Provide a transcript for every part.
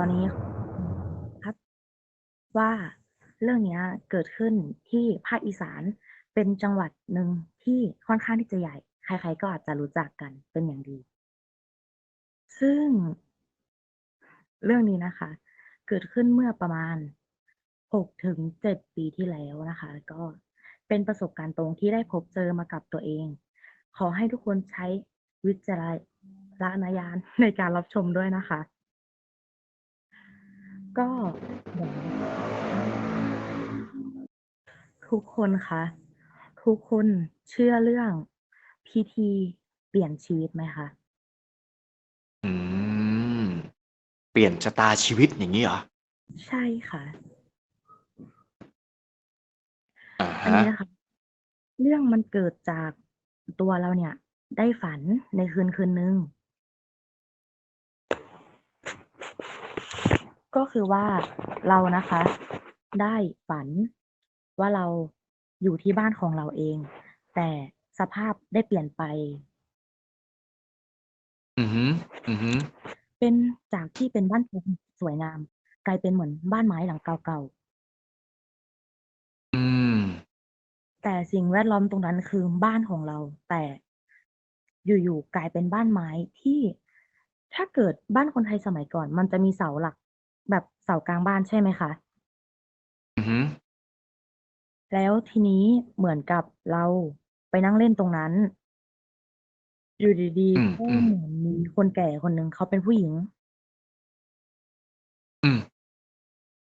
อนนี้ครับ ว่าเรื่องนี้เกิดขึ้นที่ภาคอีสานเป็นจังหวัดหนึ่งที่ค่อนข้างที่จะใหญ่ ใครๆก็อาจจะรู้จักกันเป็นอย่างดี ซึ่งเรื่องนี้นะคะ เกิดขึ้นเมื่อประมาณ6-7ปีที่แล้วนะคะ ก็เป็นประสบการณ์ตรงที่ได้พบเจอมากับตัวเอง ขอให้ทุกคนใช้วิจารณญาณในการรับชมด้วยนะคะ ก็เดี๋ยวทุกคนคะทุกคนเชื่อเรื่องพิธีเปลี่ยนชีวิตไหมคะ?อืม เปลี่ยนชะตาชีวิตอย่างงี้เหรอ?ใช่ค่ะอะอัฮนนี้ะนะคะเรื่องมันเกิดจากตัวเราเนี่ย ได้ฝันในคืนคืนหนึ่ง ก็คือว่าเรานะคะ ได้ฝันว่าเราอยู่ที่บ้านของเราเอง แต่สภาพได้เปลี่ยนไป อือฮึอือฮึเป็นจากที่เป็นบ้านปูนสวยงาม กลายเป็นเหมือนบ้านไม้หลังเก่าๆอืมแต่สิ่งแวดล้อมตรงนั้นคือบ้านของเรา แต่อยู่ๆกลายเป็นบ้านไม้ที่ถ้าเกิดบ้านคนไทยสมัยก่อน มันจะมีเสาหลัก แบบเสากลางบ้านใช่ไหมคะ?อือฮึ แล้วทีนี้เหมือนกับเราไปนั่งเล่นตรงนั้น อยู่ดี อืๆก็มๆเหมือนมีคนแก่คนหนึ่ง เขาเป็นผู้หญิง อืม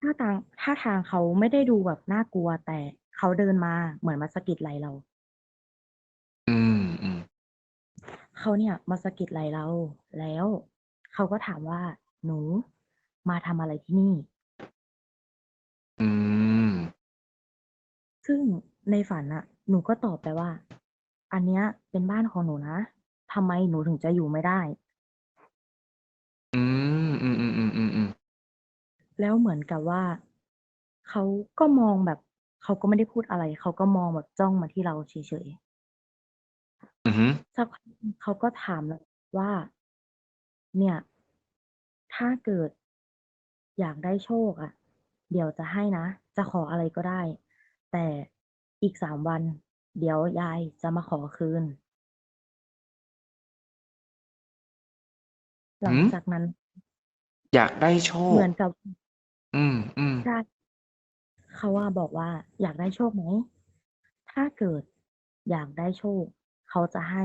ท่าทาง ท่าทางเขาไม่ได้ดูแบบน่ากลัว แต่เขาเดินมาเหมือนมาสะกิดไหล่เรา อืมๆเขาเนี่ยมาสะกิดไหล่เรา แล้วเขาก็ถามว่า"หนู มาทำอะไรที่นี่?"อืม ซึ่งในฝันน่ะหนูก็ตอบไปว่า"อันเนี้ยเป็นบ้านของหนูนะทำไมหนูถึงจะอยู่ไม่ได้?"อืม อือๆๆๆๆแล้วเหมือนกับว่าเขาก็มองแบบเขาก็ไม่ได้พูดอะไรเขาก็มองแบบจ้องมาที่เราเฉยๆอือฮึสักพักหนึ่งเขาก็ถามเราว่า"เนี่ย ถ้าเกิด อยากได้โชคอะเดี๋ยวจะให้นะ จะขออะไรก็ได้ แต่อีก3วัน เดี๋ยวยายจะมาขอคืน"หลหัือ?งจากนั้นอยากได้โชคเหมือนกับอืมใช่ๆเขาอะบอกว่า"อยากได้โชคไหม?ถ้าเกิดอยากได้โชค เขาจะให้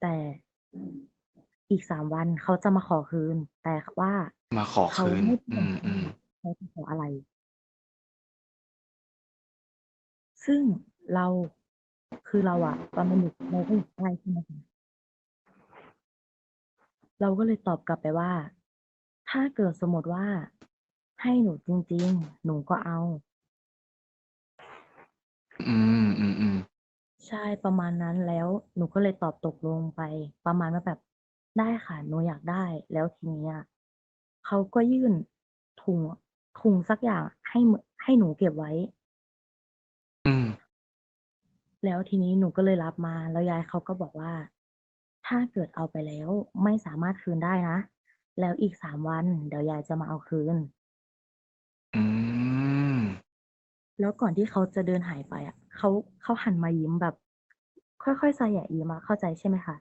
แต่อีก3วันเขาจะมาขอคืน แต่ขว่า มาขอเขาคืน ไม่บอือกว่ามๆเขาจะขออะไร"ซึ่งเราคือเราอะตอนเป็นเด็กเราก็อยากได้ใช่ไหมคะเราก็เลยตอบกลับไปว่า"ถ้าเกิดสมมุติว่า ให้หนูจริง ๆ หนูก็เอา"อืมๆๆใช่ประมาณนั้นแล้วหนูก็เลยตอบตกลงไป ประมาณว่าแบบ"ได้ค่ะหนูอยากได้"แล้วทีนี้อะ เขาก็ยื่นถุงถุงสักอย่างให้มให้หนูเก็บไว้ อืม แล้วทีนี้หนูก็เลยรับมา แล้วยายเขาก็บอกว่า"ถ้าเกิดเอาไปแล้วไม่สามารถคืนได้นะ แล้วอีก3วัน เดี๋ยวยายจะมาเอาคืน"อืม แล้วก่อนที่เขาจะเดินหายไปอะเขาเขาหันมายิ้มแบบ ค่อยๆแสยะยิ้มอะเข้าใจใช่ไหมคะ?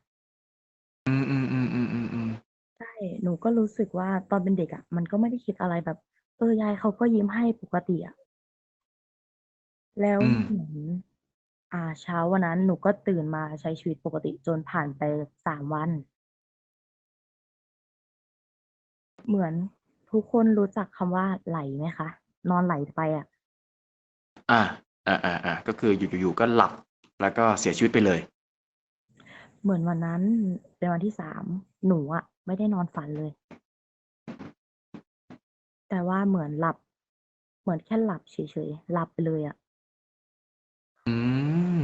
อือๆๆๆๆ ใช่ หนูก็รู้สึกว่าตอนเป็นเด็กอะ มันก็ไม่ได้คิดอะไรแบบ เออ ยายเขาก็ยิ้มให้ปกติอะ แล้วอืเหมมือน อ่า เช้าวันนั้นหนูก็ตื่นมาใช้ชีวิตปกติจนผ่านไป 3 วัน เหมือนทุกคนรู้จักคำว่าไหลไหมคะ?นอนไหลไปอะ อา อา ๆ ๆ ก็คืออยู่ๆๆก็หลับ แล้วก็เสียชีวิตไปเลย เหมือนวันนั้นเป็นวันที่3หนูอะไม่ได้นอนฝันเลย แต่ว่าเหมือนหลับ เหมือนแค่หลับเฉยๆหลับไปเลยอะอืม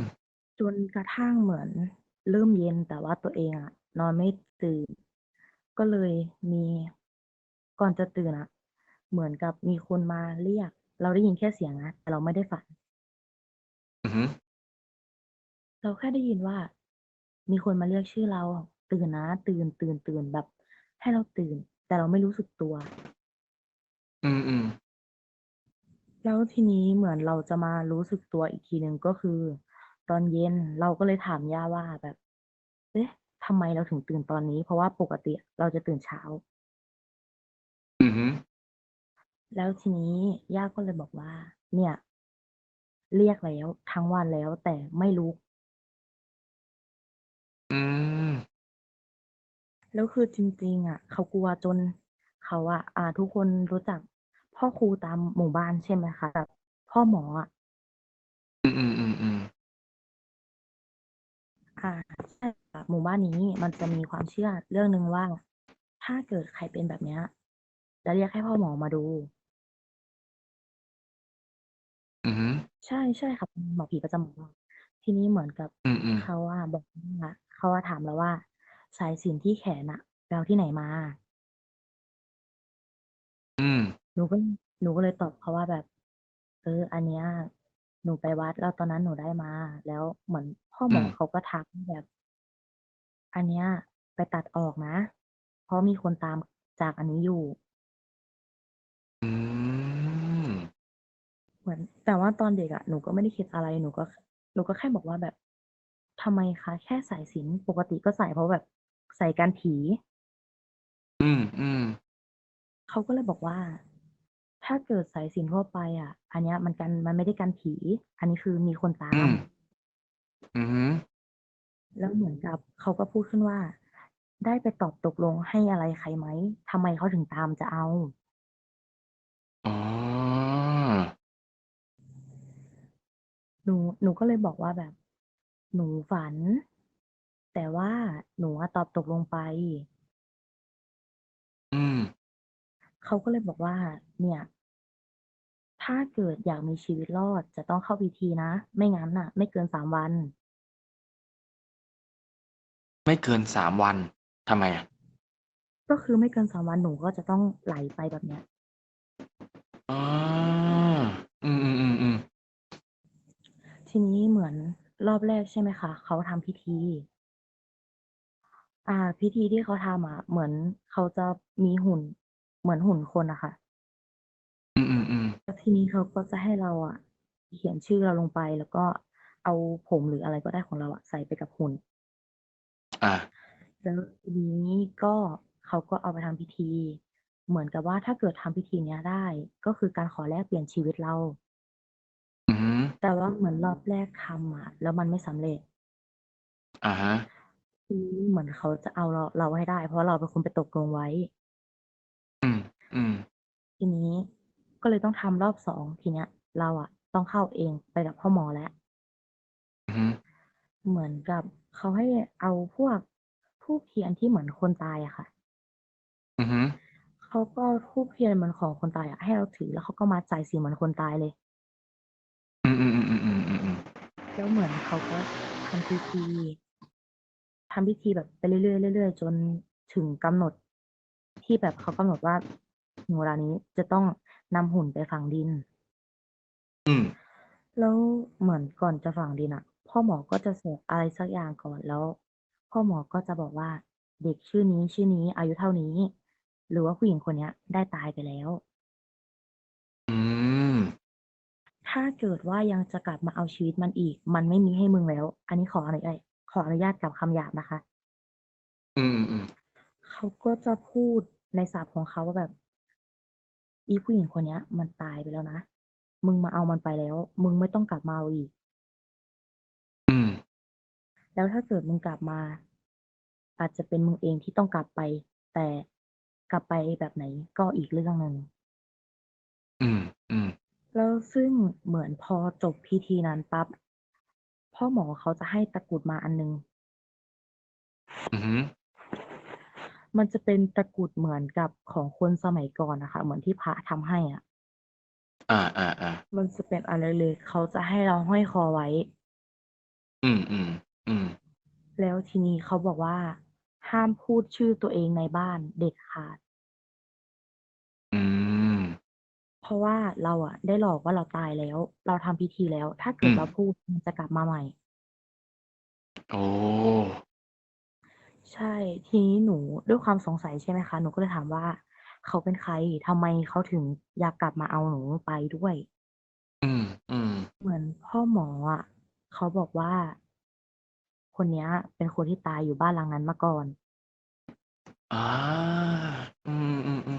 จนกระทั่งเหมือนเริ่มเย็นแต่ว่าตัวเองอะนอนไม่ตื่น ก็เลยมีก่อนจะตื่นอะเหมือนกับมีคนมาเรียก เราได้ยินแค่เสียงนะแต่เราไม่ได้ฝัน อือฮึเราแค่ได้ยินว่า มีคนมาเรียกชื่อเรา"ตื่นนะ ตื่นๆๆ"แบบ ให้เราตื่น แต่เราไม่รู้สึกตัว อืมอืมแล้วทีนี้เหมือนเราจะมารู้สึกตัวอีกทีหนึ่งก็คือ ตอนเย็นเราก็เลยถามย่าว่าแบบ เอ๊ะทำไมเราถึงตื่นตอนนี้ เพราะว่าปกติเราจะตื่นเช้า อือฮึแล้วทีนี้ย่าก็เลยบอกว่า เนี่ย เรียกแล้วทั้งวันแล้วแต่ไม่ลุก อืม แล้วคือจริง ๆ อะ เขากลัวจนเขาอะ อ่า ทุกคนรู้จักพ่อครูตามหมู่บ้านใช่ไหมคะ แบบพ่อหมออะ อืม ๆ ๆ ๆอ่าใช่ค่ะ หมู่บ้านนี้มันจะมีความเชื่อเรื่องหนึ่งว่า ถ้าเกิดใครเป็นแบบเนี้ย จะเรียกให้พ่อหมอมาดู อือฮึ ใช่ ใช่ค่ะ เป็นหมอผีประจำหมู่บ้าน ทีนี้เหมือนกับอืมๆเขาอะบอกว่าเขาอะถามเราว่า"สายสิญจน์ที่แขนน่ะไปเอาที่ไหนมา?"อืมหนูก็หนูก็เลยตอบเขาว่าแบบ"เออ อันเนี้ย หนูไปวัดแล้วตอนนั้นหนูได้มา"แล้วเหมือนพ่อหมออืมเขาก็ทักแบบ"อันเนี้ย ไปตัดออกนะ เพราะมีคนตามจากอันนี้อยู่"อืมเหมือนแต่ว่าตอนเด็กอะหนูก็ไม่ได้คิดอะไรหนูก็ หนูก็แค่บอกว่าแบบ"ทำไมคะ แค่สายสิญจน์ปกติก็ใส่เพราะแบบใส่กันผี"อืมๆเขาก็เลยบอกว่า"ถ้าเกิดสายสิญจน์ทั่วไปอะอันเนี้ยมันกันมันไม่ได้กันผี อันนี้คือมีคนตาอืม"มอือฮึแล้วเหมือนกับเขาก็พูดขึ้นว่า"ได้ไปตอบตกลงให้อะไรใครไหม?ทำไมเขาถึงตามจะเอา?"อ๋อ หนูหนูก็เลยบอกว่าแบบ"หนูฝัน แต่ว่าหนูอะตอบตกลงไป"อืม เขาก็เลยบอกว่า"เนี่ย ถ้าเกิดอยากมีชีวิตรอดจะต้องเข้าพิธีนะ ไม่งั้นน่ะ ไม่เกิน3วัน"ไม่เกิน3วันทำไมอะ?ก็คือไม่เกิน3วันหนูก็จะต้องไหลไปแบบเนี้ย อ๋ออืมๆๆๆ ทีนี้เหมือนรอบแรกใช่ไหมคะเขาทำพิธี อ่า พิธีที่เขาทำอะเหมือนเขาจะมีหุ่น เหมือนหุ่นคนอะค่ะอืมๆๆแล้วทีนี้เขาก็จะให้เราอะเขียนชื่อเราลงไปแล้วก็เอาผมหรืออะไรก็ได้ของเราอะใส่ไปกับหุ่นอาแล้วทีนี้ก็เขาก็เอาไปทำพิธี เหมือนกับว่าถ้าเกิดทำพิธีเนี้ยได้ ก็คือการขอแลกเปลี่ยนชีวิตเราอือฮึแต่ว่า เหมือนรอบแรกทำอะแล้วมันไม่สำเร็จอะฮะทีนี้เหมือนเขาจะเอาเราเราให้ได้ เพราะเราเป็นคนไปตกลงไว้ อืม อืม ทีนี้ก็เลยต้องทำรอบ2ทีเนี้ย เราอะต้องเข้าเองไปกับพ่อหมอแล้ว อือฮึเหมือนกับเขาให้เอาพวกธูปเทียนที่เหมือนคนตายอะค่ะ อือฮึเขาก็เอาธูปเทียนเหมือนของคนตายอะให้เราถือแล้วเขาก็มัดสายสิญจน์เหมือนคนตายเลย อือ ๆๆๆๆๆแล้วเหมือนเขาก็ทำพิธีทำพิธีแบบไปเรื่อยๆเรื่อยๆจนถึงกำหนด ที่แบบเขากำหนดว่าถึงเวลานี้จะต้องนำหุ่นไปฝังดิน อืม แล้วเหมือนก่อนจะฝังดินอะพ่อหมอก็จะสวดอะไรสักอย่างก่อนแล้ว พ่อหมอก็จะบอกว่า"เด็กชื่อนี้ๆอายุเท่านี้ หรือว่าผู้หญิงคนเนี้ย ได้ตายไปแล้ว"อืม" ถ้าเกิดว่ายังจะกลับมาเอาชีวิตมันอีก มันไม่มีให้มึงแล้ว"อันนี้ขออนุญาตขออนุญาตกับคำหยาบนะคะ อืมๆๆเขาก็จะพูดในศัพท์ของเขาว่าแบบ"อีผู้หญิงคนเนี้ย มันตายไปแล้วนะ มึงมาเอามันไปแล้ว มึงไม่ต้องกลับมาเอาอีก"อืม"แล้วถ้าเกิดมึงกลับมา อาจจะเป็นมึงเองที่ต้องกลับไป แต่กลับไปแบบไหนก็อีกเรื่องหนึ่ง"อืมๆ แล้วซึ่งเหมือนพอจบพิธีนั้นปั๊บพ่อหมอเขาจะให้ตะกรุดมาอันหนึ่งอือฮึมันจะเป็นตะกรุดเหมือนกับของคนสมัยก่อนน่ะค่ะเหมือนที่พระทำให้อะอาๆๆมันจะเป็นอันเล็กๆเขาจะให้เราห้อยคอไว้ อืมๆอืมแล้วทีนี้เขาบอกว่า ห้ามพูดชื่อตัวเองในบ้านเด็ดขาด อืม เพ ราะว่าเราอะได้หลอกว่าเราตายแล้ว เราทำพิธีแล้ว ถ้าเกิอืดมเราพูดมันจะกลับมาใหม่ โอ้ ใช่ ทีนี้หนูด้วยความสงสัยใช่ไหมคะ หนูก็เลยถามว่า เขาเป็นใครทำไมเขาถึงอยากกลับมาเอาหนูไปด้วย อืม อืม เหมือนพ่อหมออะเขาบอกว่า คนเนี้ย เป็นคนที่ตายอยู่บ้านหลังนั้นมาก่อนอาอืมๆๆ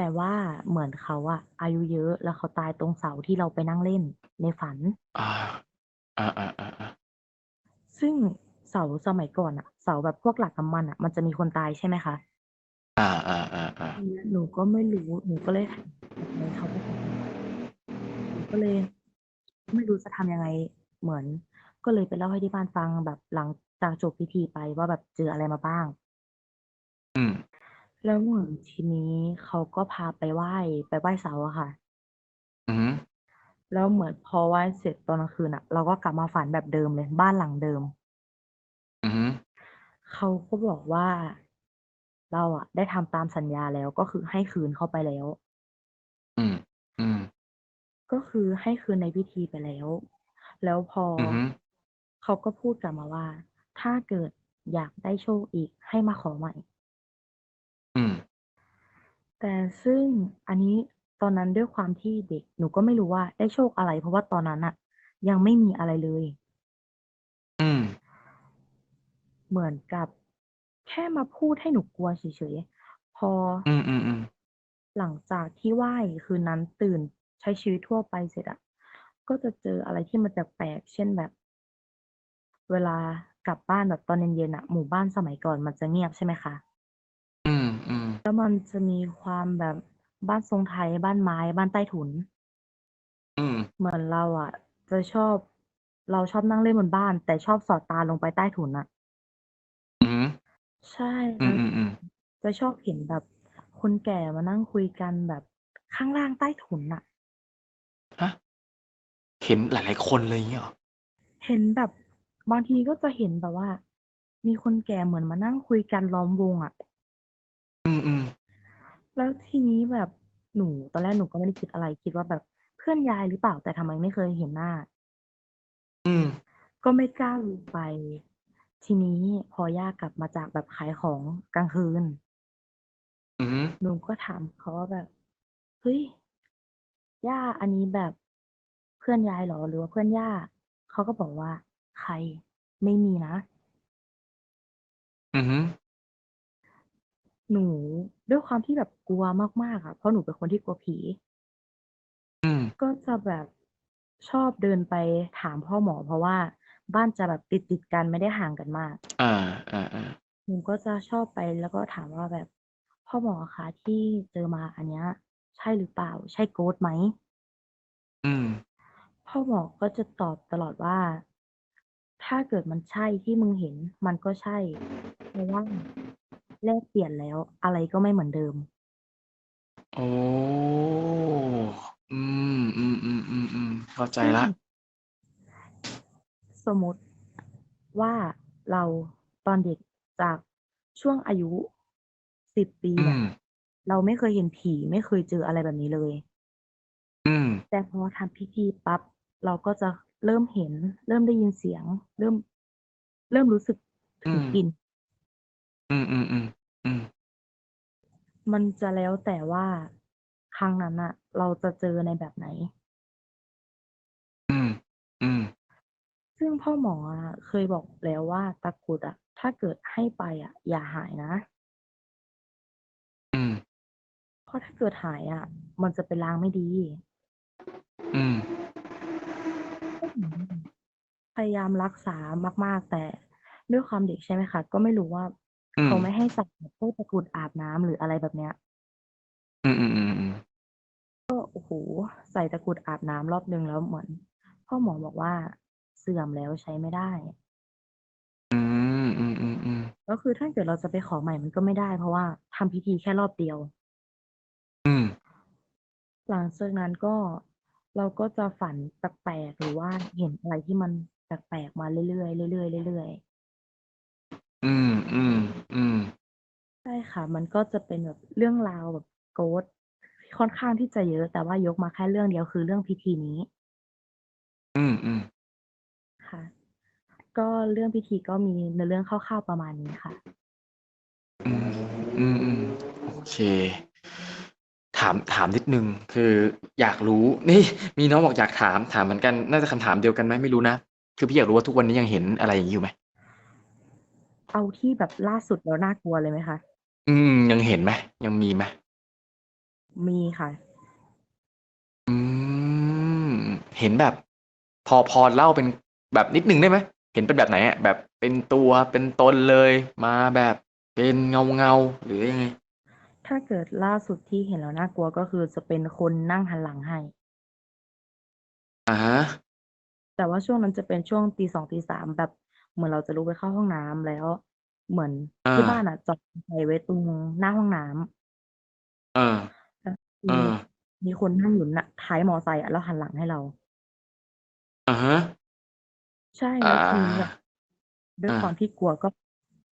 แต่ว่าเหมือนเขาอะอายุเยอะแล้วเขาตายตรงเสาที่เราไปนั่งเล่นในฝันอาอาๆๆๆซึ่งเสาสมัยก่อนน่ะเสาแบบพวกหลักน้ำมันน่ะมันจะมีคนตายใช่ไหมคะ?อาๆทีๆๆเนี้ยหนูก็ไม่รู้หนูก็เลยถามทำไมเขาไม่บอกหนูก็เลย ไม่รู้จะทำยังไงเหมือน ก็เลยไปเล่าให้ที่บ้านฟังแบบหลังจากจบพิธีไปว่าแบบเจออะไรมาบ้าง อืม แล้วเหมือนทีนี้เขาก็พาไปไหว้ ไปไหว้เสาอะค่ะ อือฮึแล้วเหมือนพอไหว้เสร็จตอนกลางคืนน่ะเราก็กลับมาฝันแบบเดิมเลย บ้านหลังเดิม อือฮึเขาก็บอกว่าเราอะได้ทำตามสัญญาแล้วก็คือให้คืนเขาไปแล้ว อืมอืมก็คือให้คืนในพิธีไปแล้ว แล้วพออือฮึเขาก็พูดกลับมาว่า ถ้าเกิดอยากได้โชคอีกให้มาขอใหม่อืม แต่ซึ่งอันนี้ตอนนั้นด้วยความที่เด็ก หนูก็ไม่รู้ว่าได้โชคอะไร เพราะว่าตอนนั้นน่ะยังไม่มีอะไรเลย อืม เหมือนกับแค่มาพูดให้หนูกลัวเฉยๆ พออืมๆๆหลังจากที่ไหว้คืนนั้นตื่นใช้ชีวิตทั่วไปเสร็จอะก็จะเจออะไรที่มันแปลกๆเช่นแบบ เวลากลับบ้านแบบตอนเย็นๆน่ะหมู่บ้านสมัยก่อนมันจะเงียบใช่ไหมคะ? อืมๆแล้วมันจะมีความแบบบ้านทรงไทย บ้านไม้ บ้านใต้ถุน อืม เหมือนเราอะจะชอบ เราชอบนั่งเล่นบนบ้าน แต่ชอบสอดตาลงไปใต้ถุนน่ะ อือฮึใช่อืแล้วมๆๆจะชอบเห็นแบบคนแก่มานั่งคุยกันแบบข้างล่างใต้ถุนน่ะ ฮะ เห็นหลาย ๆ คนเลยอย่างงี้เหรอ?เห็นแบบบางทีก็จะเห็นแบบว่า มีคนแก่เหมือนมานั่งคุยกันล้อมวงอะอืมๆ แล้วทีนี้แบบหนู ตอนแรกหนูก็ไม่ได้คิดอะไร คิดว่าแบบเพื่อนยายหรือเปล่า แต่ทำไมไม่เคยเห็นหน้า อืม ก็ไม่กล้าลงไป ทีนี้พอย่ากลับมาจากแบบขายของกลางคืน อือฮึหนูก็ถามเขาว่าแบบ"เฮ้ย ย่าอันนี้แบบเพื่อนยายเหรอ หรือว่าเพื่อนย่า?"เขาก็บอกว่า"ใคร?ไม่มีนะ"อือฮึ หนู ด้วยความที่แบบกลัวมาก ๆ อะเพราะหนูเป็นคนที่กลัวผี อืม ก็จะแบบชอบเดินไปถามพ่อหมอ เพราะว่าบ้านจะแบบติด ๆ กันไม่ได้ห่างกันมากอาอาๆหนูก็จะชอบไปแล้วก็ถามว่าแบบ"พ่อหมอคะที่เจอมาอันเนี้ย ใช่หรือเปล่า ใช่ Ghost ไหม?"อืม พ่อหมอก็จะตอบตลอดว่า"ถ้าเกิดมันใช่ที่มึงเห็น มันก็ใช่ เพราะว่า แลกเปลี่ยนแล้ว อะไรก็ไม่เหมือนเดิม"อ๋ออืมๆๆๆๆเข้าใจซึ่งแล้วสมมุติว่าเราตอนเด็กจากช่วงอายุ10ปีอือะม เราไม่เคยเห็นผีไม่เคยเจออะไรแบบนี้เลย อืม แต่พอทำพิธีปั๊บเราก็จะเริ่มเห็น เริ่มได้ยินเสียง เริ่ม เริ่มรู้สึกอถืึงม กลิ่น อืมๆๆอืม มันจะแล้วแต่ว่าครั้งนั้นน่ะเราจะเจอในแบบไหน อืม อืม ซึ่งพ่อหมออะเคยบอกแล้วว่าตะกรุดอะถ้าเกิดให้ไปอะอย่าหายนะ อืม เพราะถ้าเกิดหายอะมันจะเป็นลางไม่ดีอืม ก็เหมือนพยายามรักษามาก ๆ แต่ด้วยความเด็กใช่ไหมคะ ก็ไม่รู้ว่า อืม เขาไม่ให้ใส่แบบพวกตะกรุดอาบน้ำหรืออะไรแบบเนี้ย อือๆๆๆก็โอ้โฮใส่ตะกรุดอาบน้ำรอบหนึ่งแล้วเหมือนพ่อหมอบอกว่า"เสื่อมแล้วใช้ไม่ได้"อืมอือๆๆก็คือถ้าเกิดเราจะไปขอใหม่มันก็ไม่ได้ เพราะว่าทำพิธีแค่รอบเดียว อืมหลังจากนั้นก็เราก็จะฝันแปลกๆหรือว่าเห็นอะไรที่มันแปลกๆมาเรื่อยๆเรื่อยๆเรื่อย ๆอืมๆๆใช่ค่ะ มันก็จะเป็นแบบเรื่องราวแบบ Ghost ค่อนข้างที่จะเยอะ แต่ว่ายกมาแค่เรื่องเดียว คือเรื่องพิธีนี้ อืมๆค่ะ ก็เรื่องพิธีก็มีเนื้อเรื่องคร่าวๆประมาณนี้ค่ะ อืม อืมๆโอเค ถามถามนิดนึง คืออยากรู้ นี่ มีน้องบอกอยากถาม ถามเหมือนกัน น่าจะคำถามเดียวกันไหมไม่รู้นะ คือพี่อยากรู้ว่าทุกวันนี้ยังเห็นอะไรอย่างนี้อยู่ไหม เอาที่แบบล่าสุดแล้วน่ากลัวเลยไหมคะ อืม ยังเห็นไหมยังมีไหมมีค่ะ อืม เห็นแบบ พอพอเล่าเป็นแบบนิดนึงได้ไหมเห็นเป็นแบบไหนอะแบบเป็นตัวเป็นตนเลยมาแบบเป็นเงาเงาๆหรือยังไงถ้าเกิดล่าสุดที่เห็นแล้วน่ากลัวก็คือจะเป็นคนนั่งหันหลังให้ อ่าฮะแต่ว่าช่วงนั้นจะเป็นช่วงตีสองตีสามแบบ เหมือนเราจะลุกไปเข้าห้องน้ำแล้ว เหมือนอ่า ที่บ้านอะจอดมอเตอร์ไซค์ไว้ตรงหน้าห้องน้ำเออแล้วเอมีอมีคนนั่งอยู่น่ะท้ายมอไซค์อะแล้วหันหลังให้เรา อ่าฮะ ใช่อ่า แล้วทีนี้แบบด้วยอ่า ความที่กลัวก็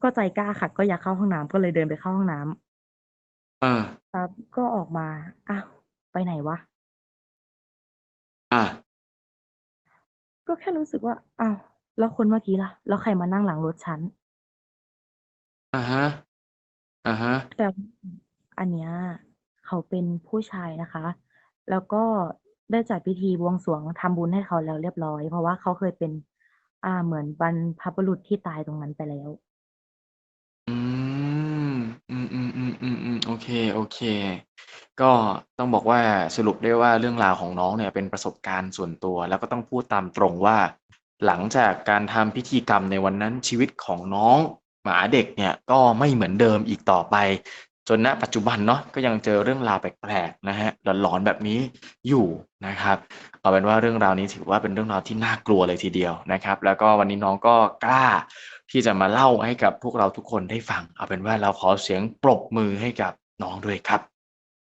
ก็ใจกล้าค่ะ ก็อยากเข้าห้องน้ำก็เลยเดินไปเข้าห้องน้ำอ่า ครับก็ออกมาอ้าวไปไหนวะอ่า ก็แค่รู้สึกว่าอ้าว แล้วคนเมื่อกี้ล่ะ แล้วใครมานั่งหลังรถฉัน อ่าฮะ อ่าฮะ แต่อันเนี้ยเขาเป็นผู้ชายนะคะ แล้วก็ได้จัดพิธีบวงสรวงทำบุญให้เขาแล้วเรียบร้อย เพราะว่าเขาเคยเป็น อ่าเหมือนบรรพบุรุษที่ตายตรงนั้นไปแล้ว อืม อืมอืมอืมอืมอืมโอเค โอเค ก็ต้องบอกว่าสรุปได้ว่าเรื่องราวของน้องเนี่ยเป็นประสบการณ์ส่วนตัว แล้วก็ต้องพูดตามตรงว่า หลังจากการทำพิธีกรรมในวันนั้นชีวิตของน้องหมาเด็กเนี่ยก็ไม่เหมือนเดิมอีกต่อไป จนณปัจจุบันเนาะก็ยังเจอเรื่องราวแปลกๆนะฮะหลอนๆแบบนี้อยู่นะครับเอาเป็นว่าเรื่องราวนี้ถือว่าเป็นเรื่องราวที่น่ากลัวเลยทีเดียวนะครับ แล้วก็วันนี้น้องก็กล้าที่จะมาเล่าให้กับพวกเราทุกคนได้ฟัง เอาเป็นว่าเราขอเสียงปรบมือให้กับน้องด้วยครับ